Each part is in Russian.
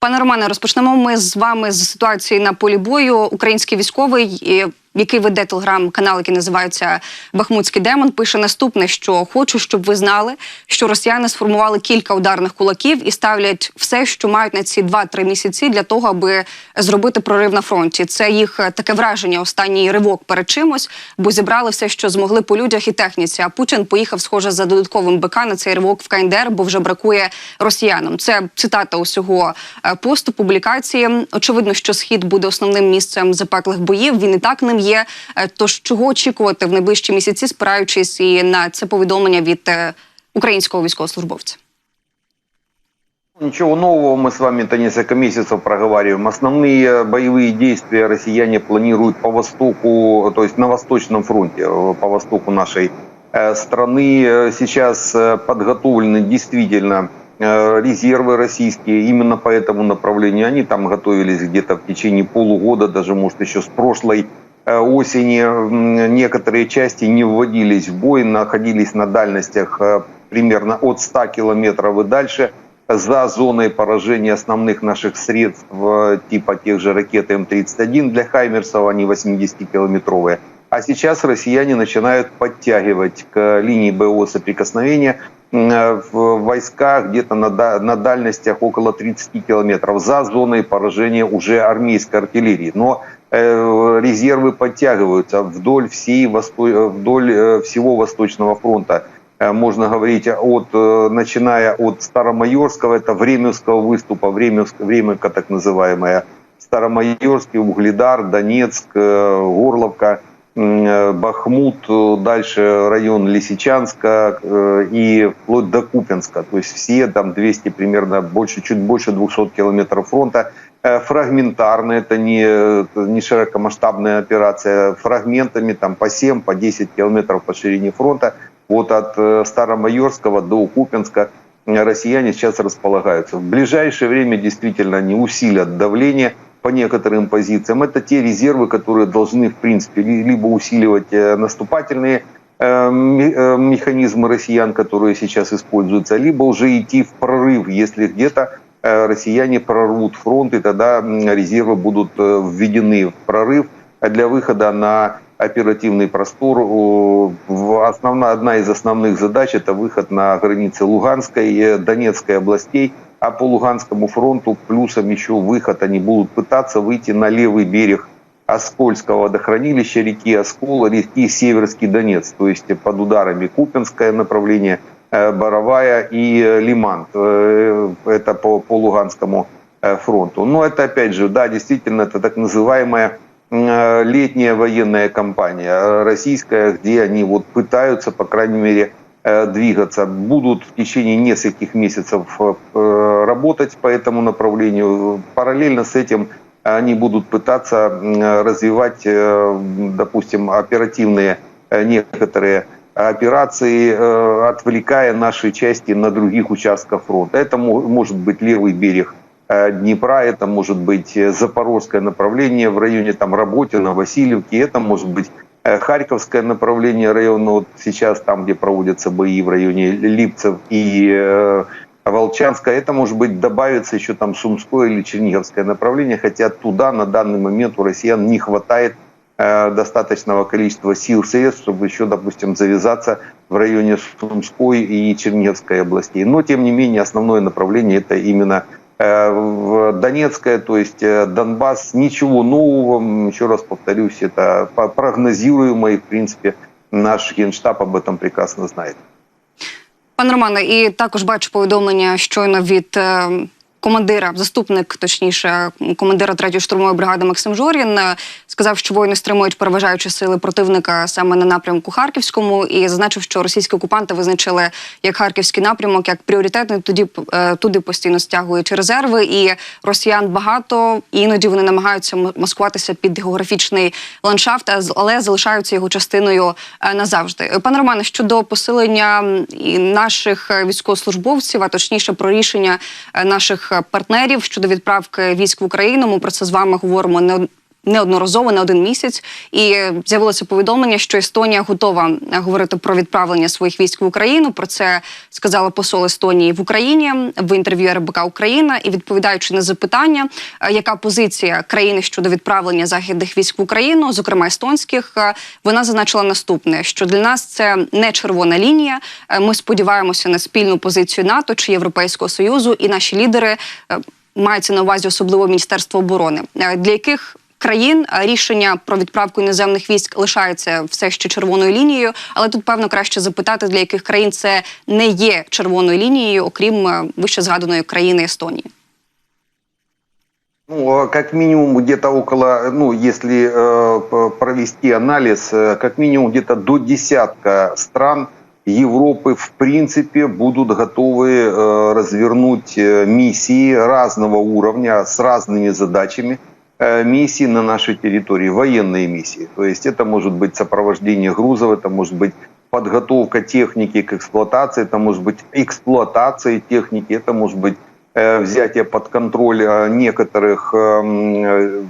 Пане Романе, розпочнемо ми з вами з ситуації на полі бою. Український військовий, е, який веде телеграм-канал, який називається Бахмутський демон, пише наступне: що хочу, щоб ви знали, що росіяни сформували кілька ударних кулаків і ставлять все, що мають на ці 2-3 місяці для того, аби зробити прорив на фронті. Це їх е, таке враження, останній ривок перед чимось, бо зібрали все, що змогли по людях і техніці. А Путін поїхав, схоже, за додатковим БК на цей ривок в КНДР, бо вже бракує росіянам. Це цитата усього е, посту публікації. Очевидно, що схід буде основним місцем запеклих боїв. Він і так ним є Е, Тож чого очікувати в найближчі місяці, спираючись і на це повідомлення від е, українського військовослужбовця? Ничего нового мы с вами-то несколько месяцев проговариваем. Основные боевые действия россияне планируют по востоку, то есть на Восточном фронте, э, по востоку нашей э, страны. Э, Сейчас э, подготовлены действительно э, резервы российские именно по этому направлению. Они там готовились где-то в течение полугода, даже, может, еще с прошлой э, осени. М, Некоторые части не вводились в бой, находились на дальностях э, примерно от 100 километров и дальше – за зоной поражения основных наших средств э, типа тех же ракет М-31 для Хаймерсов, они 80-километровые. А сейчас россияне начинают подтягивать к линии боевого соприкосновения э, в войсках где-то на, на дальностях около 30 километров за зоной поражения уже армейской артиллерии. Но э, резервы подтягиваются вдоль, всей, восто- вдоль э, всего Восточного фронта. Э, можно говорить от, э, начиная от Старомайорского, это Временского выступа, Временск- Временка так называемая, Старомайорский, Угледар, Донецк, э, Горловка, э, Бахмут, э, дальше район Лисичанска э, и вплоть до Купенска. То есть все там 200 примерно, больше, чуть больше 200 километров фронта. Э, Фрагментарно, это не, не широкомасштабная операция, фрагментами там по 7, по 10 километров по ширине фронта. Вот от э, Старомайорского до Купенска э, россияне сейчас располагаются. В ближайшее время действительно они усилят давление по некоторым позициям. Это те резервы, которые должны, в принципе, ли- либо усиливать э, наступательные э, ме- э, механизмы россиян, которые сейчас используются, либо уже идти в прорыв, если где-то э, россияне прорвут фронт, и тогда резервы будут введены в прорыв для выхода на оперативный простор. Основная, одна из основных задач – это выход на границы Луганской, э, Донецкой областей, а по Луганскому фронту плюсом еще выход. Они будут пытаться выйти на левый берег Оскольского водохранилища, реки Оскол, реки Северский Донец, то есть под ударами Купинское направление, э, Боровая и э, Лиман. Э, Это по, по Луганскому фронту. Но это опять же, да, действительно, это так называемая летняя военная кампания российская, где они вот пытаются, по крайней мере, двигаться. Будут в течение нескольких месяцев э, э, работать по этому направлению. Параллельно с этим они будут пытаться развивать, э, допустим, оперативные э, некоторые операции, э, отвлекая наши части на других участках фронта. Это мо- может быть левый берег э, Днепра, это может быть э, запорожское направление в районе там Работина, Васильевки, это может быть э, Харьковское направление района, вот сейчас там, где проводятся бои в районе Липцев и э, Волчанска, это может быть добавится еще там Сумское или Черниговское направление, хотя туда на данный момент у россиян не хватает э, достаточного количества сил, средств, чтобы еще, допустим, завязаться в районе Сумской и Черниговской областей. Но, тем не менее, основное направление это именно э, в Донецкая, то есть э, Донбасс. Ничего нового, м, еще раз повторюсь, это по- прогнозируемо, и, в принципе, наш генштаб об этом прекрасно знает. Пане Романе, і також бачу повідомлення щойно від е, командира, заступник, точніше, командира 3-ї штурмової бригади Максим Жорін е, сказав, що воїни стримують переважаючі сили противника саме на напрямку Харківському, і зазначив, що російські окупанти визначили як харківський напрямок як пріоритетний. Тоді е, туди постійно стягують резерви, і росіян багато. І іноді вони намагаються маскуватися під географічний ландшафт, але залишаються його частиною е, назавжди. Пане Романе, щодо посилення наших військовослужбовців, а точніше про рішення наших партнерів щодо відправки військ в Україну. Ми про це з вами говоримо не од- неодноразово не один місяць. І з'явилося повідомлення, що Естонія готова е, говорити про відправлення своїх військ в Україну. Про це сказала посол Естонії в Україні в інтерв'ю РБК Україна. І відповідаючи на запитання, е, яка позиція країни щодо відправлення західних військ в Україну, зокрема естонських, е, вона зазначила наступне: що для нас це не червона лінія. Ми сподіваємося на спільну позицію НАТО чи Європейського союзу, і наші лідери мається на увазі особливо Міністерство оборони, для яких країн е, рішення про відправку іноземних військ лишається все ще червоною лінією, але тут певно краще запитати, для яких країн це не є червоною лінією, окрім е, вище згаданої країни Естонії. Ну, а как минимум где-то около, ну, если э, п- провести анализ, э, как минимум где-то до десятка стран Европы в принципе будут готовы э, развернуть э, миссии разного уровня с разными задачами э, миссии на нашей территории, военные миссии. То есть это может быть сопровождение грузов, это может быть подготовка техники к эксплуатации, это может быть эксплуатация техники, это может быть э, взятие под контроль э, некоторых э,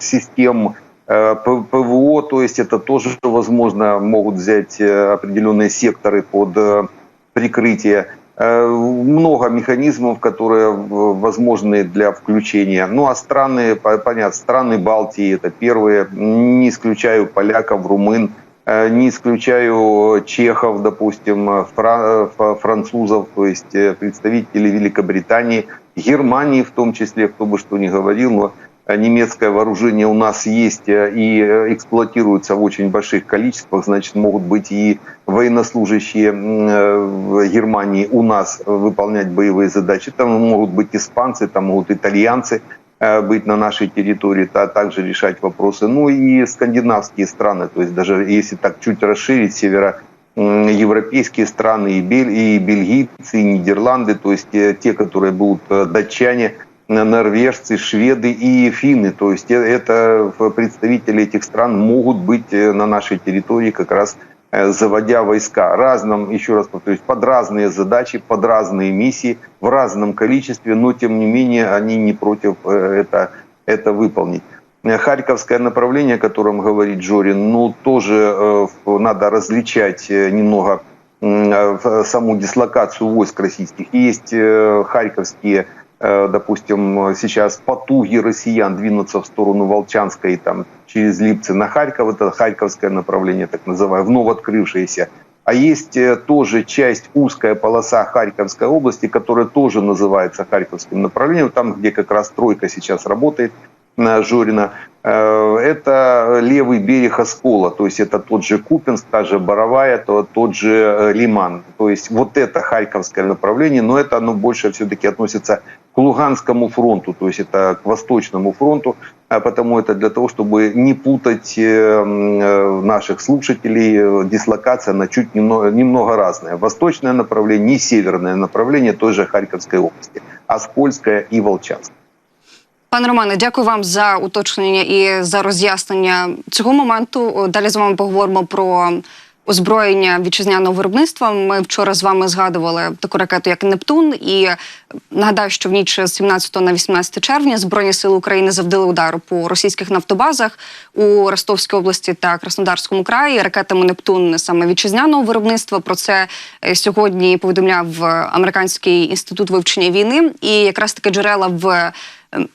систем э, ПВО, то есть это тоже, возможно, могут взять э, определенные секторы под э, прикрытие. Э, Много механизмов, которые в- возможны для включения. Ну а страны, по- понятно, страны Балтии это первые. Не исключаю поляков, румын, э, не исключаю чехов, допустим, э, фра- э, французов, то есть э, представителей Великобритании, Германии в том числе, кто бы что ни говорил, но э, немецкое вооружение у нас есть э, и э, эксплуатируется в очень больших количествах, значит, могут быть и военнослужащие э, в Германии у нас выполнять боевые задачи. Там могут быть испанцы, там могут итальянцы э, быть на нашей территории, а также решать вопросы. Ну и скандинавские страны, то есть даже если так чуть расширить, северо м, европейские страны и, бель, и бельгийцы, и Нидерланды, то есть э, те, которые будут э, датчане, э, норвежцы, шведы и финны. То есть э, это представители этих стран могут быть э, на нашей территории как раз э, заводя войска разным, еще раз повторюсь, под разные задачи, под разные миссии, в разном количестве, но тем не менее они не против это, это выполнить. Харьковское направление, о котором говорит Жорин, ну тоже надо различать немного саму дислокацию войск российских. Есть харьковские, допустим, э, сейчас потуги россиян двинуться в сторону Волчанской, там, через Липцы на Харьков, это харьковское направление, так называемое, вновь открывшееся. А есть э, тоже часть, узкая полоса Харьковской области, которая тоже называется Харьковским направлением, там, где как раз тройка сейчас работает, Жорина. Э, Это левый берег Оскола, то есть это тот же Купинск, та же Боровая, то, тот же э, Лиман. То есть вот это Харьковское направление, но это оно больше все-таки относится к Луганскому фронту, то есть это к Восточному фронту, а потому это для того, чтобы не путать э, наших слушателей, дислокация, она чуть немного, немного разная. Восточное направление и северное направление той же Харьковской области, Оскольская и Волчанская. Пане Романе, дякую вам за уточнення і за роз'яснення цього моменту. Далі з вами поговоримо про озброєння вітчизняного виробництва. Ми вчора з вами згадували таку ракету, як Нептун. І нагадаю, що в ніч з 17 на 18 червня Збройні сили України завдали удару по російських нафтобазах у Ростовській області та Краснодарському краї ракетами Нептун саме вітчизняного виробництва. Про це е, сьогодні повідомляв е, американський інститут вивчення війни. І якраз таки джерела в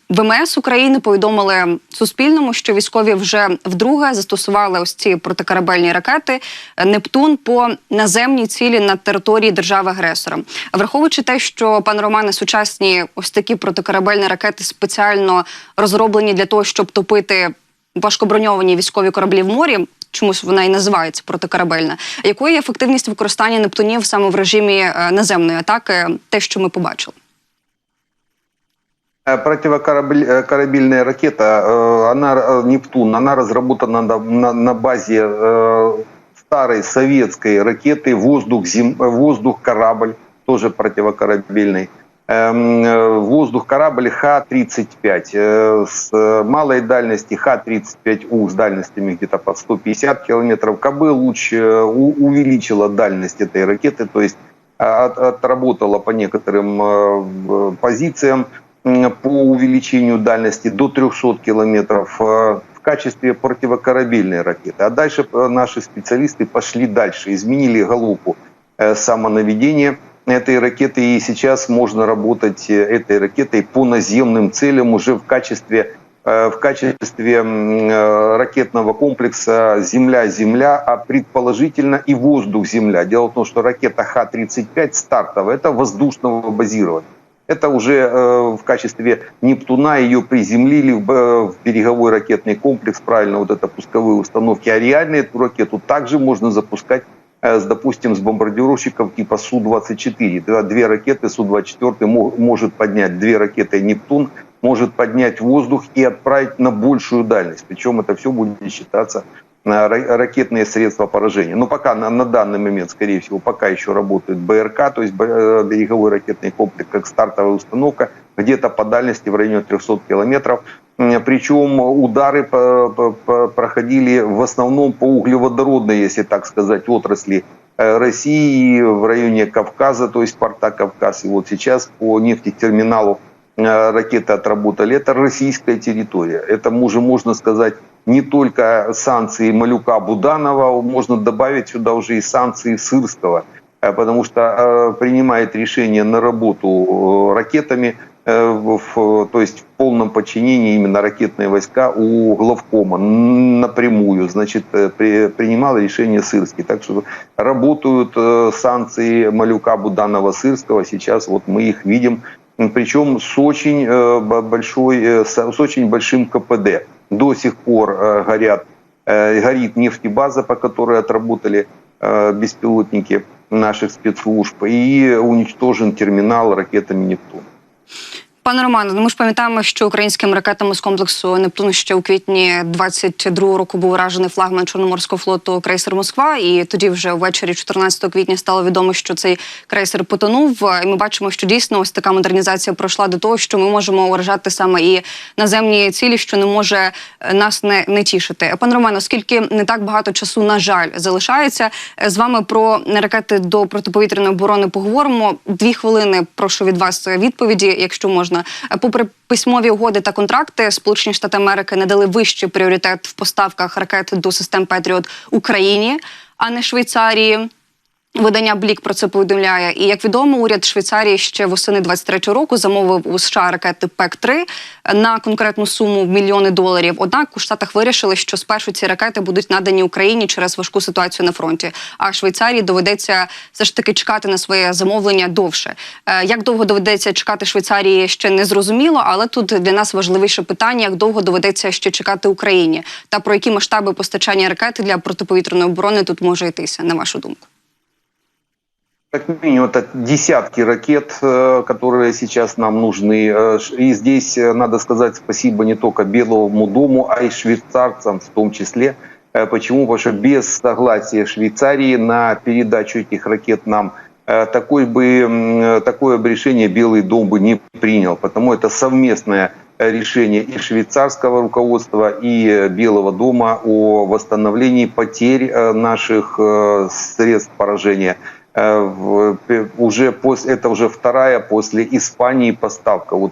ВМС України повідомили Суспільному, що військові вже вдруге застосували ось ці протикорабельні ракети е, Нептун по наземній цілі на території держави-агресора. Враховуючи те, що пане Романе, сучасні ось такі протикорабельні ракети спеціально розроблені для того, щоб топити важкоброньовані військові кораблі в морі. Чомусь вона і називається протикорабельна. Якою є ефективність використання Нептунів саме в режимі е, наземної атаки, те, що ми побачили? Э, Противокорабельная ракета, э, она э, Нептун, она разработана на, на, на базе э, старой советской ракеты воздух зем, воздух корабль тоже противокорабельный. Эм, э, Воздух корабль Х-35 э, с э, малой дальности Х-35У с дальностями где-то под 150 километров. КБ луч э, увеличила дальность этой ракеты, то есть от- отработала по некоторым э, позициям по увеличению дальности до 300 километров э, в качестве противокорабельной ракеты. А дальше э, наши специалисты пошли дальше, изменили головку э, самонаведения этой ракеты, и сейчас можно работать этой ракетой по наземным целям уже в качестве в качестве ракетного комплекса «Земля-Земля», а предположительно и «Воздух-Земля». Дело в том, что ракета Х-35 стартовая – это воздушного базирования. Это уже э, в качестве Нептуна ее приземлили в, б- в береговой ракетный комплекс, правильно, вот это пусковые установки. А реально эту ракету также можно запускать, э, с, допустим, с бомбардировщиков типа Су-24. Два- Две ракеты Су-24 мо- может поднять, две ракеты Нептун может поднять воздух и отправить на большую дальность. Причем это все будет считаться э, ракетные средства поражения. Но пока на, на данный момент, скорее всего, пока еще работает БРК, то есть э, береговой ракетный комплекс, как стартовая установка, где-то по дальности в районе 300 километров. Причем удары проходили в основном по углеводородной, если так сказать, отрасли э, России в районе Кавказа, то есть порта Кавказ. И вот сейчас по нефтетерминалу э, ракеты отработали. Это российская территория. Это уже можно сказать не только санкции Малюка Буданова, можно добавить сюда уже и санкции Сырского, э, потому что э, принимает решение на работу э, ракетами, в- то есть в полном подчинении именно ракетные войска у главкома напрямую, значит, при- принимал решение Сырский. Так что работают санкции Малюка Буданова Сырского, сейчас вот мы их видим, причем с очень большой, с очень большим КПД. До сих пор э, горят, э, горит нефтебаза, по которой отработали э, беспилотники наших спецслужб, и уничтожен терминал ракетами «Нептун». Пане Романе, ну ми ж пам'ятаємо, що українськими ракетами з комплексу Нептун ще у квітні 22-го року був уражений флагман Чорноморського флоту крейсер Москва. І тоді вже ввечері 14 квітня стало відомо, що цей крейсер потонув. І ми бачимо, що дійсно ось така модернізація пройшла до того, що ми можемо уражати саме і наземні цілі, що не може е, нас не, не тішити. Пане Романе, оскільки не так багато часу, на жаль, залишається е, з вами про ракети до протиповітряної оборони поговоримо. Дві хвилини прошу від вас відповіді, якщо можна. Е, Попри письмові угоди та контракти, Сполучені Штати Америки надали вищий пріоритет в поставках ракет до систем Петріот Україні, а не Швейцарії. Видання Блік про це повідомляє. І як відомо, уряд Швейцарії ще восени 23-го року замовив у США ракети ПЕК-3 на конкретну суму в мільйони доларів. Однак у Штатах вирішили, що спершу ці ракети будуть надані Україні через важку ситуацію на фронті. А Швейцарії доведеться все ж таки чекати на своє замовлення довше. Е, Як довго доведеться чекати Швейцарії, ще не зрозуміло, але тут для нас важливіше питання: як довго доведеться ще чекати Україні, та про які масштаби постачання ракети для протиповітряної оборони тут може йтися, на вашу думку. Как минимум, это десятки ракет, э, которые сейчас нам нужны. Э, И здесь э, надо сказать спасибо не только Белому дому, а и швейцарцам в том числе. Почему? Потому что без согласия Швейцарии на передачу этих ракет нам такой бы, такое бы решение Белый дом бы не принял. Потому это совместное решение и швейцарского руководства, и Белого дома о восстановлении потерь наших средств поражения. Э, уже после это уже вторая после Испании поставка. Вот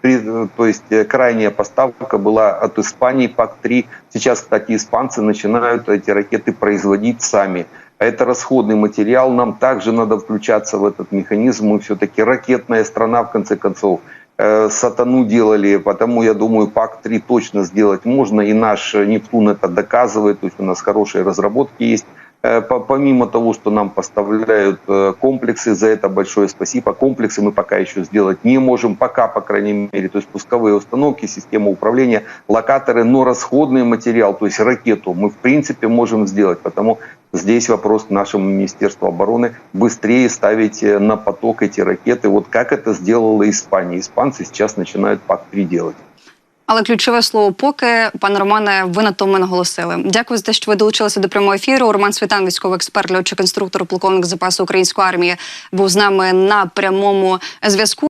при- то есть э, крайняя поставка была от Испании ПАК-3. Сейчас, кстати, испанцы начинают эти ракеты производить сами. Это расходный материал, нам также надо включаться в этот механизм. Мы все-таки ракетная страна, в конце концов. Э, Сатану делали, потому я думаю, ПАК-3 точно сделать можно. И наш э, Нептун это доказывает, то есть у нас хорошие разработки есть. Э, по- Помимо того, что нам поставляют э, комплексы, за это большое спасибо. Комплексы мы пока еще сделать не можем, пока, по крайней мере, то есть пусковые установки, система управления, локаторы, но расходный материал, то есть ракету мы в принципе можем сделать, потому здесь вопрос нашему Министерству обороны быстрее ставить э, на поток эти ракеты, вот как это сделала Испания. Испанцы сейчас начинают ПАК-3 делать. Але ключове слово поки, пане Романе, ви на тому наголосили. Дякую за те, що ви долучилися до прямого ефіру. Роман Світан, військовий експерт, льотчик інструктор, полковник запасу української армії, був з нами на прямому зв'язку.